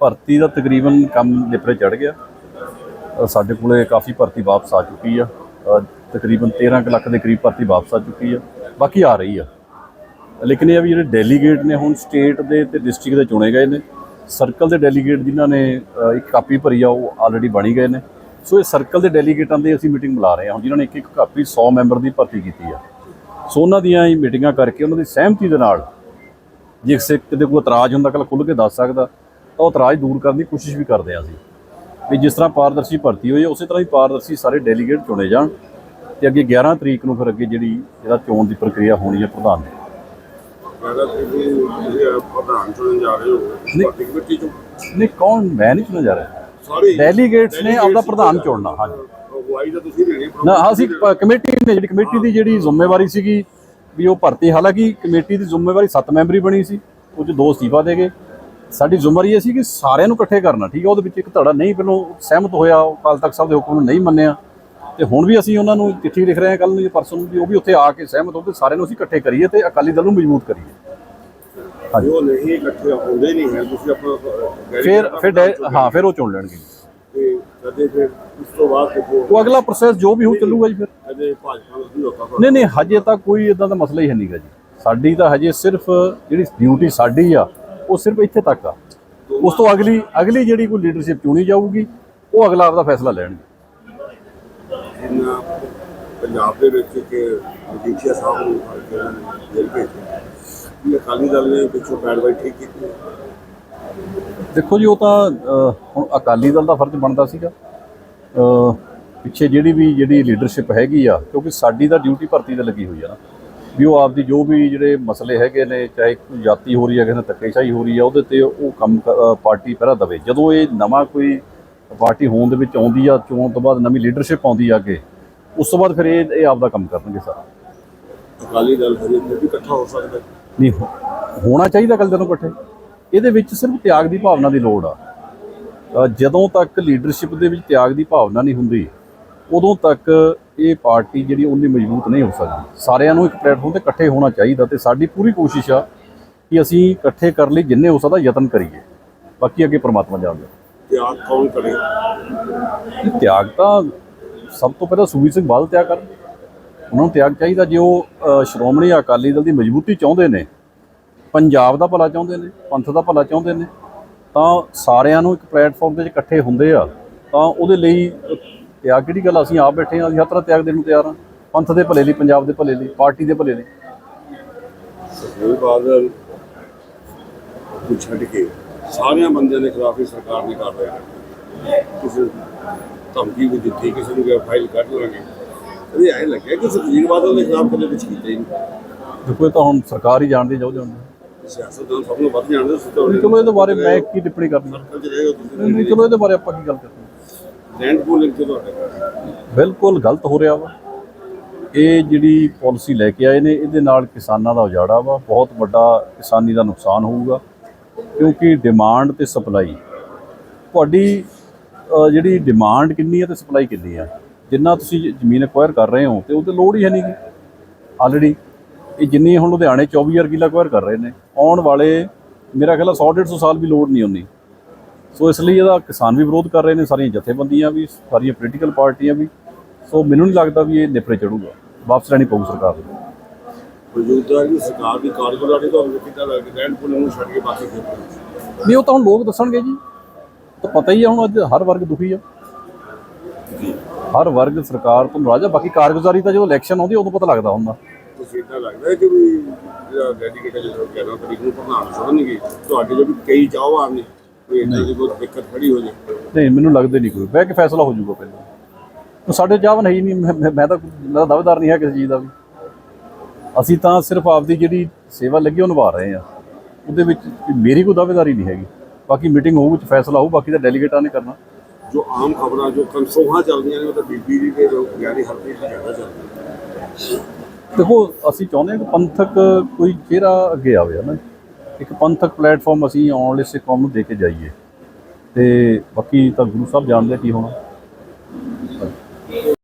ਭਰਤੀ ਦਾ ਤਕਰੀਬਨ ਕੰਮ ਨਿਪਰੇ ਚੜ ਗਿਆ। ਸਾਡੇ ਕੋਲੇ ਕਾਫੀ ਭਰਤੀ ਵਾਪਸ ਆ ਚੁੱਕੀ ਆ। ਤਕਰੀਬਨ 13 ਕੁ ਲੱਖ ਦੇ ਕਰੀਬ ਭਰਤੀ ਵਾਪਸ ਆ ਚੁੱਕੀ ਆ। ਬਾਕੀ ਆ ਰਹੀ ਆ। ਲੇਕਿਨ ਇਹ ਵੀ ਜਿਹੜੇ ਡੈਲੀਗੇਟ ਨੇ, ਹੁਣ ਸਟੇਟ ਦੇ ਤੇ ਡਿਸਟ੍ਰਿਕਟ ਦੇ ਚੁਣੇ ਗਏ ਨੇ। ਸਰਕਲ ਦੇ ਡੈਲੀਗੇਟ ਜਿਨ੍ਹਾਂ ਨੇ ਇੱਕ ਕਾਪੀ ਭਰੀ ਆ, ਉਹ ਆਲਰੇਡੀ ਬਣੀ ਗਏ ਨੇ। ਸੋ ਇਹ ਸਰਕਲ ਦੇ ਡੈਲੀਗੇਟਾਂ ਦੀ ਅਸੀਂ ਮੀਟਿੰਗ ਬੁਲਾ ਰਹੇ ਹਾਂ ਹੁਣ ਜਿਨ੍ਹਾਂ ਨੇ ਇੱਕ ਇੱਕ ਕਾਪੀ 100 ਮੈਂਬਰ ਦੀ ਭਰਤੀ ਕੀਤੀ ਆ। ਸੋ ਉਹਨਾਂ ਦੀਆਂ ਹੀ ਮੀਟਿੰਗਾਂ ਕਰਕੇ ਉਹਨਾਂ ਦੀ ਸਹਿਮਤੀ ਦੇ ਨਾਲ ਜੇ ਕਿਸੇ ਕਿਤੇ ਕੋਈ ਇਤਰਾਜ਼ ਹੁੰਦਾ ਕੱਲ ਖੁੱਲ੍ਹ ਕੇ ਦੱਸ ਸਕਦਾ ਤਾਂ ਉਹ ਇਤਰਾਜ਼ ਦੂਰ ਕਰਨ ਦੀ ਕੋਸ਼ਿਸ਼ ਵੀ ਕਰਦੇ ਹਾਂ ਅਸੀਂ। ਵੀ ਜਿਸ ਤਰ੍ਹਾਂ ਪਾਰਦਰਸ਼ੀ ਭਰਤੀ ਹੋਈ ਉਸੇ ਤਰ੍ਹਾਂ ਹੀ ਪਾਰਦਰਸ਼ੀ ਸਾਰੇ ਡੈਲੀਗੇਟ ਚੁਣੇ ਜਾਣ ਤੇ ਅੱਗੇ 11 ਤਰੀਕ ਨੂੰ ਫਿਰ ਅੱਗੇ ਜਿਹੜੀ ਇਹਦਾ ਚੋਣ ਦੀ ਪ੍ਰਕਿਰਿਆ ਹੋਣੀ ਹੈ ਪ੍ਰਧਾਨ ਦੀ। ਪ੍ਰਧਾਨ ਚੁਣਨ ਜਾ ਰਹੇ ਹੋ ਨਹੀਂ। ਪਾਰਟੀ ਕਮੇਟੀ ਚੋਂ? ਨਹੀਂ ਕੌਣ? ਮੈਂ ਨਹੀਂ ਚੁਣਿਆ ਜਾ ਰਿਹਾ। ਸਾਰੇ ਡੈਲੀਗੇਟਸ ਨੇ ਆਪਦਾ ਪ੍ਰਧਾਨ ਚੁਣਨਾ। ਹਾਂਜੀ। ਅਗਵਾਈ ਤਾਂ ਤੁਸੀਂ ਲੈਣੀ ਨਾ ਅਸੀਂ ਕਮੇਟੀ ਨੇ ਜਿਹੜੀ ਕਮੇਟੀ ਦੀ ਜਿਹੜੀ ਜ਼ਿੰਮੇਵਾਰੀ ਸੀਗੀ ਵੀ ਉਹ ਭਰਤੀ ਹਾਲਾਂਕਿ ਕਮੇਟੀ ਦੀ ਜ਼ਿੰਮੇਵਾਰੀ 7 ਮੈਂਬਰੀ ਬਣੀ ਸੀ ਉਹ 'ਚ ਦੋ ਅਸਤੀਫਾ ਦੇ ਗਏ। ਸਾਡੀ ਜ਼ਿੰਮੇਵਾਰੀ ਇਹ ਸੀ ਕਿ ਸਾਰਿਆਂ ਨੂੰ ਇਕੱਠੇ ਕਰਨਾ ਠੀਕ ਹੈ ਉਹਦੇ ਵਿੱਚ ਇੱਕ ਧੜਾ ਨਹੀਂ ਪਹਿਲੋਂ ਸਹਿਮਤ ਹੋਇਆ ਅਕਾਲ ਤਖਤ ਸਾਹਿਬ ਦੇ ਹੁਕਮ ਨੂੰ ਨਹੀਂ ਮੰਨਿਆ। ਤੇ ਹੁਣ ਵੀ ਅਸੀਂ ਉਹਨਾਂ ਨੂੰ ਚਿੱਠੀ ਲਿਖ ਰਹੇ ਹਾਂ ਕੱਲ ਨੂੰ ਜੇ ਪਰਸੋਂ ਨੂੰ ਵੀ ਉਹ ਵੀ ਉੱਥੇ ਆ ਕੇ ਸਹਿਮਤ ਹੋ ਤੇ ਸਾਰਿਆਂ ਨੂੰ ਅਸੀਂ ਇਕੱਠੇ ਕਰੀਏ ਤੇ ਅਕਾਲੀ ਦਲ ਨੂੰ ਮਜ਼ਬੂਤ ਕਰੀਏ। ਜੋ ਨਹੀਂ ਇਕੱਠੇ ਹੁੰਦੇ ਨਹੀਂ ਹੈ ਤੁਸੀਂ ਆਪਣਾ ਅਹ, ਫਿਰ ਫਿਰ ਹਾਂ ਫਿਰ ਉਹ ਚੁਣ ਲੈਣਗੇ। ਤੇ ਫਿਰ ਉਸ ਤੋਂ ਬਾਅਦ ਉਹ ਅਗਲਾ ਪ੍ਰੋਸੈਸ ਜੋ ਵੀ ਹੋ ਚੱਲੂਗਾ ਜੀ ਫਿਰ। ਕਦੇ ਭਾਜਪਾ ਨੂੰ ਨਹੀਂ ਨਹੀਂ ਨਹੀਂ ਹਜੇ ਤਾਂ ਕੋਈ ਇਦਾਂ ਦਾ ਮਸਲਾ ਹੀ ਹੈ ਨਹੀਂਗਾ ਜੀ। ਸਾਡੀ ਤਾਂ ਹਜੇ ਸਿਰਫ ਜਿਹੜੀ ਡਿਊਟੀ ਸਾਡੀ ਆ ਉਹ ਸਿਰਫ ਇੱਥੇ ਤੱਕ ਆ। ਉਸ ਤੋਂ ਅਗਲੀ ਅਗਲੀ ਜਿਹੜੀ ਕੋਈ ਲੀਡਰਸ਼ਿਪ ਚੁਣੀ ਜਾਊਗੀ ਉਹ ਅਗਲਾ ਆਪਦਾ ਫੈਸਲਾ ਲੈਣਗੇ। ਜਿੰਨਾ ਪੰਜਾਬ ਦੇ ਵਿੱਚ ਕਿ ਮਜੀਠੀਆ ਸਾਹਿਬ ਨੂੰ ਫੜ ਕੇ ਜੇਲ੍ਹ ਭੇਜਿਆ। ਇਹ ਅਕਾਲੀ ਦਲ ਨੇ ਪਿੱਛੋਂ ਪੈਰਵਾਈ ਠੀਕ ਕੀਤੀ ਦੇਖੋ ਜੀ ਉਹ ਤਾਂ ਹੁਣ ਅਕਾਲੀ ਦਲ ਦਾ ਫਰਜ਼ ਬਣਦਾ ਸੀਗਾ। ਪਿੱਛੇ ਜਿਹੜੀ ਵੀ ਜਿਹੜੀ ਲੀਡਰਸ਼ਿਪ ਹੈਗੀ ਆ ਕਿਉਂਕਿ ਸਾਡੀ ਤਾਂ ਡਿਊਟੀ ਭਰਤੀ ਤੇ ਲੱਗੀ ਹੋਈ ਆ ਨਾ। ਵੀ ਉਹ ਆਪਦੀ ਜੋ ਵੀ ਜਿਹੜੇ ਮਸਲੇ ਹੈਗੇ ਨੇ ਚਾਹੇ ਕੋਈ ਜਾਤੀ ਹੋ ਰਹੀ ਹੈ ਕਿਸੇ ਨਾਲ ਧੱਕੇਸ਼ਾਹੀ ਹੋ ਰਹੀ ਹੈ ਉਹਦੇ ਤੇ ਉਹ ਕੰਮ ਪਾਰਟੀ ਪਹਿਰਾ ਦਵੇ। ਜਦੋਂ ਇਹ ਨਵਾਂ ਕੋਈ ਪਾਰਟੀ ਹੋਣ ਦੇ ਵਿੱਚ ਆਉਂਦੀ ਆ ਚੋਣ ਤੋਂ ਬਾਅਦ ਨਵੀਂ ਲੀਡਰਸ਼ਿਪ ਆਉਂਦੀ ਆ ਅੱਗੇ ਉਸ ਤੋਂ ਬਾਅਦ ਫਿਰ ਇਹ ਇਹ ਆਪਦਾ ਕੰਮ ਕਰਨਗੇ ਸਾਰਾ। ਅਕਾਲੀ ਦਲ ਹਜੇ ਵੀ ਇਕੱਠਾ ਹੋ ਸਕਦਾ। ਨਹੀਂ ਹੋਣਾ ਚਾਹੀਦਾ ਕੱਲ ਦਿਨੋਂ ਇਕੱਠੇ। ਇਹਦੇ ਵਿੱਚ ਸਿਰਫ ਤਿਆਗ ਦੀ ਭਾਵਨਾ ਦੀ ਲੋੜ ਆ। ਜਦੋਂ ਤੱਕ ਲੀਡਰਸ਼ਿਪ ਦੇ ਵਿੱਚ ਤਿਆਗ ਦੀ ਭਾਵਨਾ ਨਹੀਂ ਹੁੰਦੀ ਉਦੋਂ ਤੱਕ ਇਹ ਪਾਰਟੀ ਜਿਹੜੀ ਉਨੀ ਮਜ਼ਬੂਤ ਨਹੀਂ ਹੋ ਸਕਦੀ। ਸਾਰਿਆਂ ਨੂੰ ਇੱਕ ਪਲੇਟਫਾਰਮ ਤੇ ਇਕੱਠੇ ਹੋਣਾ ਚਾਹੀਦਾ ਤੇ ਸਾਡੀ ਪੂਰੀ ਕੋਸ਼ਿਸ਼ ਆ ਕਿ ਅਸੀਂ ਇਕੱਠੇ ਕਰਨ ਲਈ ਜਿੰਨੇ ਹੋ ਸਕਦਾ ਯਤਨ ਕਰੀਏ। ਬਾਕੀ ਅੱਗੇ ਪ੍ਰਮਾਤਮਾ ਜਾਣਦਾ। ਤਿਆਗ ਕੌਣ ਕਰੇ? ਤਿਆਗ ਤਾਂ ਸਭ ਤੋਂ ਪਹਿਲਾਂ ਸੁਖਬੀਰ ਸਿੰਘ ਬਾਦਲ ਤਿਆਗ ਕਰਨ। ਉਹਨਾਂ ਨੂੰ ਤਿਆਗ ਚਾਹੀਦਾ। ਜੇ ਉਹ ਸ਼੍ਰੋਮਣੀ ਅਕਾਲੀ ਦਲ ਦੀ ਮਜ਼ਬੂਤੀ ਚਾਹੁੰਦੇ ਨੇ ਪੰਜਾਬ ਦਾ ਭਲਾ ਚਾਹੁੰਦੇ ਨੇ ਪੰਥ ਦਾ ਭਲਾ ਚਾਹੁੰਦੇ ਨੇ ਤਾਂ ਸਾਰਿਆਂ ਨੂੰ ਇੱਕ ਪਲੇਟਫਾਰਮ ਤੇ ਇਕੱਠੇ ਹੁੰਦੇ ਆ ਤਾਂ ਉਹਦੇ ਲਈ ਤਿਆਗ ਕਿਹੜੀ ਗੱਲ ਅਸੀਂ ਆਪ ਬੈਠੇ ਹਾਂ ਅਸੀਂ ਹਰ ਤਰ੍ਹਾਂ ਤਿਆਗ ਦੇਣ ਨੂੰ ਤਿਆਰ ਹਾਂ। ਪੰਥ ਦੇ ਭਲੇ ਲਈ ਪੰਜਾਬ ਦੇ ਭਲੇ ਲਈ ਪਾਰਟੀ ਦੇ ਭਲੇ ਲਈ। ਸੁਖਬੀਰ ਬਾਦਲ ਨੂੰ ਛੱਡ ਕੇ ਸਾਰਿਆਂ ਬੰਦਿਆਂ ਦੇ ਖਿਲਾਫ ਹੀ ਸਰਕਾਰ ਨੇ ਕਰ ਰਿਹਾ ਹੈ ਕਿਸੇ ਧਮਕੀ ਵੀ ਦਿੱਤੀ ਕਿਸੇ ਨੂੰ ਕਿਹਾ ਫਾਈਲ ਕੱਢ ਲਾਂਗੇ ਇਹ ਐਂ ਲੱਗਿਆ ਕਿ ਸੁਖਬੀਰ ਬਾਦਲ ਦੇ ਖਿਲਾਫ ਕਦੇ ਕੁਝ ਕੀਤਾ ਹੀ ਨਹੀਂ? ਦੇਖੋ ਤਾਂ ਹੁਣ ਸਰਕਾਰ ਹੀ ਜਾਣਦੀ ਜਾਉ ਜਾਣਦੀ। ਸਿਆਸਤਦਾਨ ਸਭ ਨੂੰ ਵੱਧ ਜਾਣਦੇ ਸੀ ਤਾਂ ਚਲੋ ਇਹਦੇ ਬਾਰੇ ਮੈਂ ਕੀ ਟਿੱਪਣੀ ਕਰਨੀ। ਚਲੋ ਇਹਦੇ ਬਾਰੇ ਆਪਾਂ ਕੀ ਗੱਲ ਕਰਦੇ ਲੈਂਡ ਪੂਲਿੰਗ ਤੇ ਤੁਹਾਡੇ ਬਿਲਕੁਲ ਗਲਤ ਹੋ ਰਿਹਾ ਵਾ। ਇਹ ਜਿਹੜੀ ਪਾਲਿਸੀ ਲੈ ਕੇ ਆਏ ਨੇ, ਇਹਦੇ ਨਾਲ ਕਿਸਾਨਾਂ ਦਾ ਉਜਾੜਾ ਵਾ। ਬਹੁਤ ਵੱਡਾ ਕਿਸਾਨੀ ਦਾ ਨੁਕਸਾਨ ਹੋਊਗਾ, ਕਿਉਂਕਿ ਡਿਮਾਂਡ ਤੇ ਸਪਲਾਈ ਤੁਹਾਡੀ ਜਿਹੜੀ ਡਿਮਾਂਡ ਕਿੰਨੀ ਹੈ ਤੇ ਸਪਲਾਈ ਕਿੰਨੀ ਹੈ ਜਿੰਨਾ ਤੁਸੀਂ ਜ਼ਮੀਨ ਐਕਵਾਇਰ ਕਰ ਰਹੇ ਹੋ, ਤੇ ਉਹਤੇ ਲੋੜ ਹੀ ਹੈ ਨਹੀਂਗੀ ਆਲਰੇਡੀ ਇਹ ਜਿੰਨੀ ਹੁਣ ਲੁਧਿਆਣੇ 24000 ਕਿੱਲਾ ਐਕਵਾਇਰ ਕਰ ਰਹੇ ਨੇ। ਆਉਣ ਵਾਲੇ, ਮੇਰਾ ਖਿਆਲ 100 150 ਸਾਲ ਵੀ ਲੋੜ ਨਹੀਂ ਹੁੰਦੀ। ਸੋ ਇਸ ਲਈ ਇਹਦਾ ਕਿਸਾਨ ਵੀ ਵਿਰੋਧ ਕਰ ਰਹੇ ਨੇ ਸਾਰੀਆਂ ਜਥੇਬੰਦੀਆਂ ਵੀ ਸਾਰੀਆਂ ਪੋਲੀਟੀਕਲ ਪਾਰਟੀਆਂ ਵੀ। ਸੋ ਮੈਨੂੰ ਨਹੀਂ ਲੱਗਦਾ ਵੀ ਇਹ ਨਿਪਰੇ ਚੜੂਗਾ। ਵਾਪਸ ਲੈਣੀ ਪਊ ਸਰਕਾਰ ਨੂੰ। ਮੌਜੂਦਾ ਦੀ ਸਰਕਾਰ ਦੀ ਕਾਰਗੁਜ਼ਾਰੀ ਤੁਹਾਨੂੰ ਕਿੱਦਾਂ ਲੱਗਦੀ ਲੈਂਡ ਪੂਲਿੰਗ ਨੂੰ ਛੱਡ ਕੇ ਬਾਕੀ ਖੇਤਰ ਨਹੀਂ ਉਹ ਤਾਂ ਹੁਣ ਲੋਕ ਦੱਸਣਗੇ ਜੀ। ਤਾਂ ਪਤਾ ਹੀ ਆ ਹੁਣ ਅੱਜ ਹਰ ਵਰਗ ਦੁਖੀ ਆ। ਹਰ ਵਰਗ ਸਰਕਾਰ ਤੋਂ ਨਾਰਾਜ਼ ਆ। ਬਾਕੀ ਕਾਰਗੁਜ਼ਾਰੀ ਤਾਂ ਜਦੋਂ ਇਲੈਕਸ਼ਨ ਆਉਂਦੀ ਉਦੋਂ ਪਤਾ ਲੱਗਦਾ ਹੁੰਦਾ। ਤੁਸੀਂ ਇਦਾਂ ਲੱਗਦਾ ਕਿ ਵੀ ਜਿਹੜਾ ਡੈਡੀਕੇਟਡ ਜਿਹੜਾ 11 ਤਰੀਕ ਨੂੰ ਪ੍ਰਧਾਨ ਚੁਣਨਗੇ ਤੁਹਾਡੇ ਜੋ ਵੀ ਕਈ ਚਾਹਵਾਨ ਨੇ ਦੀ ਦਿੱਕਤ ਖੜੀ ਹੋ ਨਹੀਂ ਮੈਨੂੰ ਲੱਗਦੇ ਨਹੀਂ ਕੋਈ। ਬਹਿ ਕੇ ਫੈਸਲਾ ਹੋ ਜਾਊਗਾ ਪਹਿਲਾਂ। ਸਾਡੇ ਚਾਹਵਨ ਹੈ ਹੀ ਨਹੀਂ ਮੈਂ- ਮੈਂ ਮੈਂ ਤਾਂ ਮੈਂ ਤਾਂ ਦਾਅਵੇਦਾਰ ਨਹੀਂ ਹੈ ਕਿਸੇ ਚੀਜ਼ ਦਾ ਵੀ। ਅਸੀਂ ਤਾਂ ਸਿਰਫ ਆਪਦੀ ਜਿਹੜੀ ਸੇਵਾ ਲੱਗੀ ਉਹ ਨਿਭਾ ਰਹੇ ਆ ਉਹਦੇ ਵਿੱਚ ਮੇਰੀ ਕੋਈ ਦਾਅਵੇਦਾਰੀ ਨਹੀਂ ਹੈਗੀ। ਬਾਕੀ ਮੀਟਿੰਗ ਹੋਊ ਵਿੱਚ ਫੈਸਲਾ ਹੋਊ ਬਾਕੀ ਤਾਂ ਡੈਲੀਗੇਟਾਂ ਨੇ ਕਰਨਾ। ਜੋ ਆਮ ਖਬਰਾਂ ਜੋ ਕਨਸੋਹਾਂ ਚੱਲਦੀਆਂ ਨੇ ਉਹ ਤਾਂ ਬੀਬੀ ਦੀ ਜੋ ਗਿਆਨੀ ਹਰਪ੍ਰੀਤ ਦੀ ਜ਼ਿਆਦਾ ਚੱਲਦੀ ਦੇਖੋ ਅਸੀਂ ਚਾਹੁੰਦੇ ਹਾਂ ਕਿ ਪੰਥਕ ਕੋਈ ਚਿਹਰਾ ਅੱਗੇ ਆਵੇ ਹਨਾ। ਇੱਕ ਪੰਥਕ ਪਲੇਟਫਾਰਮ ਅਸੀਂ ਆਉਣ ਵਾਲੇ ਸਿੱਖ ਕੌਮ ਨੂੰ ਦੇ ਕੇ ਜਾਈਏ। ਤੇ ਬਾਕੀ ਤਾਂ ਗੁਰੂ ਸਾਹਿਬ ਜਾਣਦੇ ਕੀ ਹੋਣਾ।